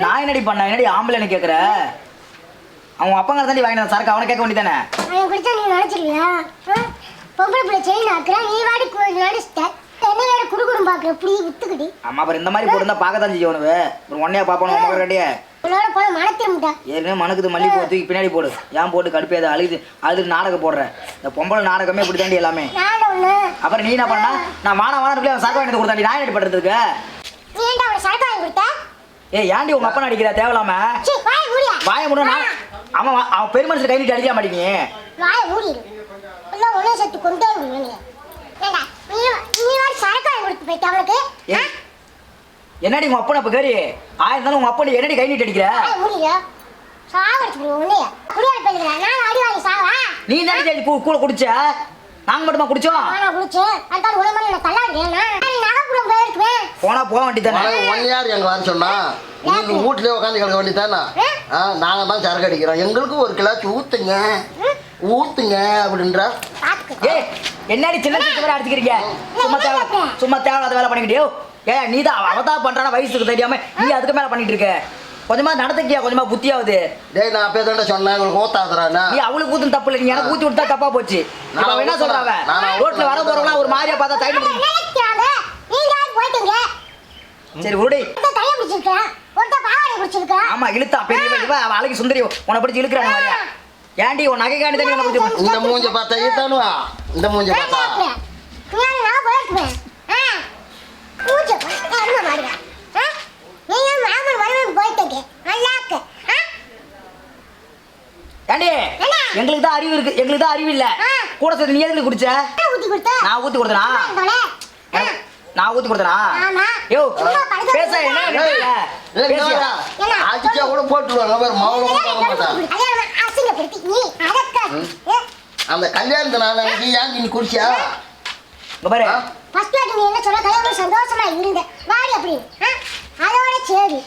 நான் என்னடி பண்ண? என்னடி ஆம்பளைன்னு கேட்குற அவன் அப்பங்க தாண்டி வாங்கின சரக்கு அவனை கேட்க வேண்டியதானே? அவன் குடிச்சா நீ நினைச்சிருவியா ஆ? பொம்பளை பிள்ளை செயின் ஆக்குற நீ வாடி நடிச்சிட்ட என்ன வேற குடுக்குடும் பாக்குற இப்படி வித்துக்கிடி. ஆமா அப்புறம் இந்த மாதிரி போட்டு பார்க்க தான் செய்யும் உனக்கு. ஒரு ஒன்னையா பார்ப்போம் உன் மகன் ரெடியே உன்னோட போல மனத்திருமுட்டா ஏற்கனவே மணக்குது மல்லிகைப்பூ தூக்கி பின்னாடி போடு. ஏன் போட்டு கடுப்பேது அழுது அழுது நாடகம் போடுறேன் இந்த பொம்பளை நாடகமே இப்படி தாண்டி எல்லாமே. அப்புறம் நீ என்ன பண்ணா? நான் வான வான அவன் சரக்கு வாங்கிட்டு கொடுத்தாண்டி நான் என்ன பண்றதுக்கு ஏன்டா அவனை சரக்கு வாங்கி கொடுத்த? ஏய் ஏன்டி உங்க அப்பா நடிக்கிற தேவையில்லாம. சீ வாய் மூடியா வாய முடியும் நான் அவன் அவன் பெருமனுஷன் கை நீட்டி அடிக்க மாட்டேங்க வாய் மூடிடு எல்லாம் ஒண்ணே சேர்த்து கொண்டே ஏண்டா நீ நீ வாடி சரக்கு வாங்கி கொடுத்து போயிட்ட? ஏய் என்னடி உங்க அப்பனை இப்ப கேரி ஆயிரம் இருந்தாலும் உங்க அப்பா என்னடி கை நீட்டி அடிக்கிற? மூடியா சாவடிச்சு உன்னைய. குடியார போயிருக்கிறா நான் அடி வாங்கி சாவா? நீ கூ கூட குடிச்ச? நாங்க மட்டுமா குடிச்சோம்? நான் குடிச்சு அதான் ஒரு மணி நான் தள்ளாடுறேன் போனா போக வேண்டியதானே ஒன் யார் எங்க வர சொன்னா நீங்க வீட்லயே உட்காந்து கிடக்க வேண்டியதானே நாங்க தான் சரக்கு அடிக்கிறோம் எங்களுக்கு ஒரு கிளாஸ் ஊத்துங்க. ஊத்துங்க அப்படின்ற. ஏய் என்னடி சின்ன சின்ன அடிச்சுக்கிறீங்க? சும்மா தேவை சும்மா தேவையில்லாத வேலை பண்ணிக்கிட்டே ஏ நீ தான் அவ தான் பண்றான வயசுக்கு தெரியாம நீ அதுக்கு மேல பண்ணிட்டு இருக்க. கொஞ்சமா நடந்துக்கியா கொஞ்சமா புத்தியாவது? டேய் நான் அப்பயே தானே சொன்னேன் உங்களுக்கு ஊத்தாதுறானே நீ அவளுக்கு ஊத்தும் தப்பு இல்லை நீ எனக்கு ஊத்தி விட்டா தப்பா போச்சு. இப்ப அவ என்ன சொல்றாவ நான் ரோட்ல வர போறவங்க ஒரு மாதிரியா பார்த்தா தைரியம் சரி உருடி. ஆமா இழுத்தா பெரிய இவ அவ அழகி சுந்தரி உன்னை பிடிச்சி இழுக்கிறாங்க மாதிரியா? ஏன்டி உன் நகை காண்டி தானே உன்னை பிடிச்சி இந்த மூஞ்ச பார்த்தா ஈத்தானுவா இந்த மூஞ்ச பார்த்தா? ஏண்டி? எங்களுக்கு தான் அறிவு இருக்கு. எங்களுக்கு தான் அறிவு இல்ல. கூட சேர்த்து நீ எதுக்கு குடிச்ச? நான் ஊத்தி கொடுத்தனா. நான் ஊத்தி கொடுத்தனா? ஆமா. யோ பேச என்ன பேசியா? அடிச்சா கூட போட்டுருவாங்க வேற மாட்டான். நீ அந்த கல்யாணத்து நாள் அன்னைக்கு ஏன் நீ குடிச்சா இங்க பாரு? ஃபர்ஸ்ட் வாட்டி நீ என்ன சொல்ல கல்யாணம் சந்தோஷமா இருந்த. வாடி அப்படி? அதோட சரி.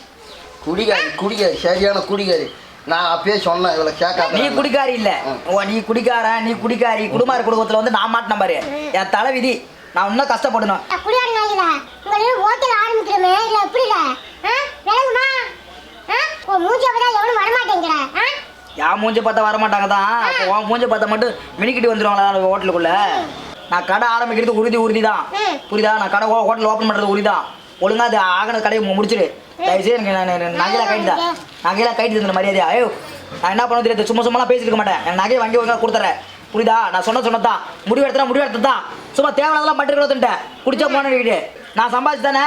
குடிகாரி குடிகாரி சரியான குடிகாரி நான் அப்பயே சொன்னேன் இவளை கேட்காத. நீ குடிக்காரி இல்ல. நீ குடிக்காரன் நீ குடிக்காரி. குடும்பார் குடும்பத்துல வந்து நான் மாட்டின பாரு. என் தலை விதி நான் இன்னும் கஷ்டப்படணும். குடியாடி நாய்களா உங்களை ஹோட்டல் ஆரம்பிக்கிறோமே இல்ல எப்படில விளங்குமா? உன் மூஞ்சி அப்பதான் எவனும் வரமாட்டேங்கிற? என் மூஞ்ச பார்த்தா வர மாட்டாங்க தான் அப்போ உன் மூஞ்ச பார்த்தா மட்டும் மினிக்கிட்டு வந்துருவாங்களா ஹோட்டலுக்குள்ள நான் கடை ஆரம்பிக்கிறது உறுதி உறுதி தான். புரியுதா? நான் கடை ஹோட்டல் ஓப்பன் பண்றது உறுதி தான் ஒழுங்கா அது ஆகின கடையை மு- முடிச்சிரு தயவுசெய்து எனக்கு நான் நகையெல்லாம் கைட்டு தான் நகையெல்லாம் கைட்டு தந்த மரியாதையா. ஐயோ நான் என்ன பண்ண தெரியாது சும்மா சும்மா பேசிட்டு இருக்க மாட்டேன். என் நகையை வாங்கி ஒழுங்கா கொடுத்துறேன். புரியுதா? நான் சொன்ன சொன்னதான் முடிவு எடுத்தா முடிவு எடுத்தது தான் சும்மா தேவையானதெல்லாம் பண்ணிட்டு கொடுத்துட்டேன் குடிச்சா போன வீடு. நான் சம்பாதிச்சு தானே?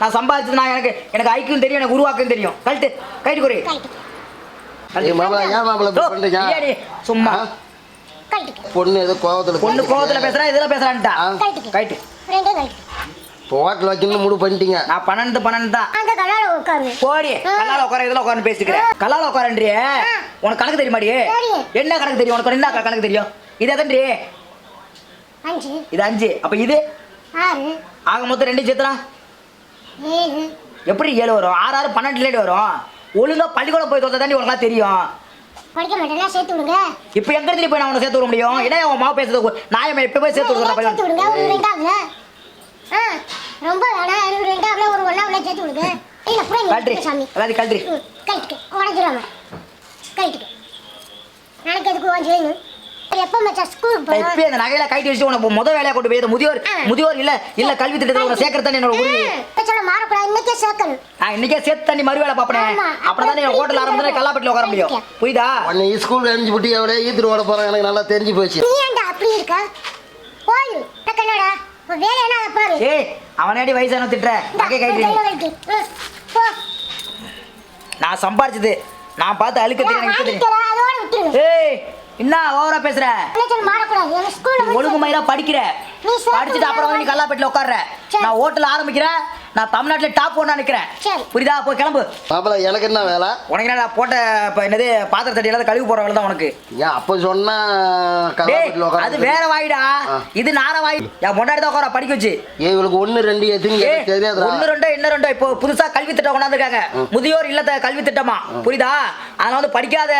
நான் சம்பாதிச்சது நான் எனக்கு எனக்கு ஐக்கும் தெரியும் எனக்கு உருவாக்கும் தெரியும். கழட்டு கைட்டு குறி சும்மா. பொண்ணு ஏதோ கோவத்துல பொண்ணு கோவத்துல பேசுறா இதுல பேசுறான்ட்டா. கைட்டு ஹோட்டல் வைக்கணும்னு முடிவு பண்ணிட்டீங்க. நான் பன்னெண்டு பன்னெண்டு தான். அந்த கல்லால உட்காரு. போடி கல்லால உட்கார இதுல உட்காந்து பேசிக்கிறேன் கல்லால உட்காரன்றியே? உனக்கு கணக்கு தெரியுமாடி? தெரியும். என்ன கணக்கு தெரியும்? உனக்கு என்ன கணக்கு தெரியும்? இது எதன்றி? அஞ்சு. இது அஞ்சு. அப்ப இது? ஆறு. ஆக மொத்தம் ரெண்டு சேர்த்துனா? ஏழு. எப்படி ஏழு வரும்? ஆறு ஆறு பன்னெண்டுலேட்டு வரும். ஒழுங்கா பள்ளிக்கூடம் போய் தோத்த தாண்டி உனக்கு தெரியும். படிக்க மாட்டேன்னா சேர்த்து விடுங்க. இப்போ எங்க இருந்து போய் நான் உனக்கு சேர்த்து விட முடியும்? என்ன உன் மாவு பேசுறது? நான் எப்போ போய் சேர்த்து சேர்த்து விடுறேன் விடுங்க. ஒரு ஆ ரொம்ப வேணாம். எனக்கு ரெண்டாவதுல ஒரு ஒன்னாவதுல சேர்த்து விடுங்க. இல்ல புரிய கல்ட்ரி சாமி. எல்லாத்தையும் கல்ட்ரி கழட்டிக்க. உடஞ்சிடாம கழட்டிக்க. நாளைக்கு எதுக்கு வேணும் எப்போ மச்சான் இப்போ இந்த நகையில கைட்டு வச்சு உனக்கு முத வேலையா கொண்டு போய் முதியோர். முதியோர் இல்ல இல்ல கல்வி திட்டத்தில் உன சேர்க்கறது தானே என்னோட உறுதி சொல்ல மாறக்கூடாது. இன்னைக்கே சேர்க்கணும். நான் இன்னைக்கே சேர்த்து தண்ணி மறு வேலை பார்ப்பேன். ஆமா. அப்பதான் நீ ஹோட்டல் ஆரம்பிச்சு கல்லாப்பட்டில் உட்கார முடியும். புரியுதா? உன்னை ஸ்கூல் எரிஞ்சு விட்டு எவ்வளோ ஈத்துட்டு ஓட எனக்கு நல்லா தெரிஞ்சு போச்சு. நீ ஏன்டா அப்படி இருக்க? போய் டக்கனடா உன் வேலை என்ன அதை பாரு ஏய் அவனாடி வயசான திட்டுற? நகை கைட்டு போ. நான் சம்பாரிச்சது. நான் பார்த்து அழுக்க தெரியும் ஏய் என்ன ஓவரா பேசுற? ஒழுங்கு மயிரா படிக்கிற. படிச்சுட்டு அப்புறம் வந்து நீ கல்லாப்பட்டில் உட்கார்ற. சரி. நான் ஹோட்டல் ஆரம்பிக்கிறேன். நான் தமிழ்நாட்டுல டாப் ஒன்னா நிக்கிறேன் சரி. புரியுதா? போய் கிளம்பு. மாப்பிள எனக்கு என்ன வேலை? உனக்கு என்ன நான் போட்ட இப்போ என்னது பாத்திர தட்டி எல்லாம் கழுவி போற வேலை தான் உனக்கு. ஏன் அப்போ சொன்னா அது வேற வாயிடா. இது நார வாய். என் பொண்டாடி தான் உட்கார படிக்க வச்சு. ஏன் இவளுக்கு ஒன்று ரெண்டு எதுன்னு தெரியாதுடா. ஒண்ணு ரெண்டோ இன்னும் ரெண்டோ இப்போ புதுசா கல்வி திட்டம் கொண்டாந்துருக்காங்க. முதியோர் இல்லத்த கல்வி திட்டமா? புரியுதா? அதனால வந்து படிக்காத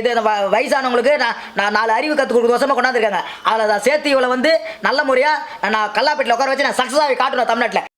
இது வயசானவங்களுக்கு நான் நான் நாலு அறிவு கற்றுக் கொடுக்குற வருஷமா கொண்டாந்துருக்காங்க. அதில் நான் சேர்த்து இவளை வந்து நல்ல முறையா நான் கல்லாப்பேட்டில் உட்கார வச்சு நான் சக்ஸஸ் ஆகி காட்டுறேன் தமிழ்நாட்டில்.